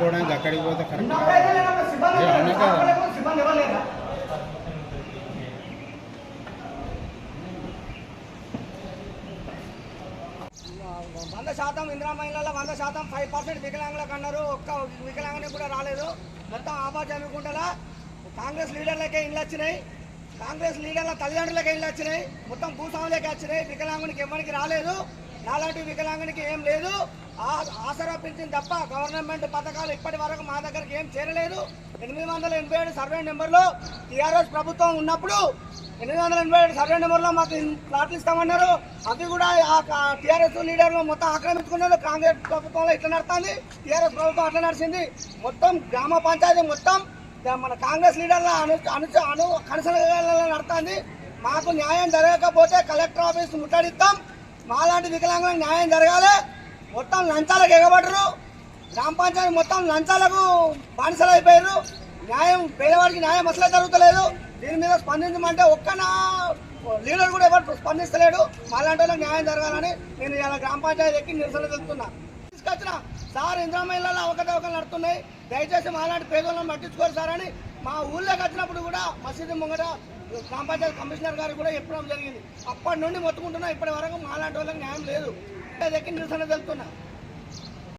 చెప్పుకోవడానికి అక్కడికి పోతే కరెక్ట్ ఏ, అవునా కదా? వంద శాతం ఇందిరా మహిళల్లో వంద శాతం ఫైవ్ పర్సెంట్ వికలాంగులకు అన్నారు ఒక్క వికలాంగుని కూడా రాలేదు. మొత్తం ఆబాజామికుంటలా కాంగ్రెస్ లీడర్లకే ఇల్లు వచ్చినాయి. కాంగ్రెస్ లీడర్ల తల్లిదండ్రులకే ఇల్లు వచ్చినాయి. మొత్తం భూస్వాములకే వచ్చినాయి. వికలాంగునికి ఎవరికి రాలేదు. నాలాంటి వికలాంగునికి ఏం ఆసరా పింఛన్ తప్ప గవర్నమెంట్ పథకాలు ఇప్పటి వరకు మా దగ్గరికి ఏం చేరలేదు. ఎనిమిది వందల ఎనభై ఏడు సర్వే నెంబర్లో టీఆర్ఎస్ ప్రభుత్వం ఉన్నప్పుడు ఎనిమిది వందల ఎనభై ఏడు సర్వే నెంబర్లో మాకు ప్లాట్లు ఇస్తామన్నారు. అది కూడా టీఆర్ఎస్ లీడర్లు మొత్తం ఆక్రమించుకున్నారు. కాంగ్రెస్ ప్రభుత్వంలో ఇట్లా నడుతుంది టీఆర్ఎస్ ప్రభుత్వం అట్లా నడిచింది. మొత్తం గ్రామ పంచాయతీ మొత్తం మన కాంగ్రెస్ లీడర్ల అను అను అను కనసనలో నడుస్తుంది. మాకు న్యాయం జరగకపోతే కలెక్టర్ ఆఫీస్ ముట్టడిస్తాం. మాలాంటి వికలాంగులకు న్యాయం జరగాలి. మొత్తం లంచాలకు ఎగబడరు గ్రామ పంచాయతీ మొత్తం లంచాలకు బానిసలు అయిపోయారు. న్యాయం పేదవాడికి న్యాయం అసలే జరుగుతలేదు. దీని మీద స్పందించమంటే ఒక్కనా లీడర్ కూడా ఎవరు స్పందిస్తలేడు. మాలాంటి వాళ్ళకి న్యాయం జరగాలని నేను ఇలా గ్రామ పంచాయతీ ఎక్కి నిరసన తెలుపుతున్నా. తీసుకొచ్చిన సార్ ఇంద్రామహిళలో అవకతవకలు నడుతున్నాయి దయచేసి మాలాంటి పేదోళ్ళని పట్టించుకోరు సార్ అని మా ఊళ్ళోకి వచ్చినప్పుడు కూడా మసీదు ముంగట గ్రామ పంచాయతీ కమిషనర్ గారు కూడా చెప్పడం జరిగింది. అప్పటి నుండి మొత్తుకుంటున్నా. ఇప్పటి వరకు మాలాంటి వాళ్ళకి న్యాయం లేదు. అది ఎక్కి నిరసన తెలుపుతున్నా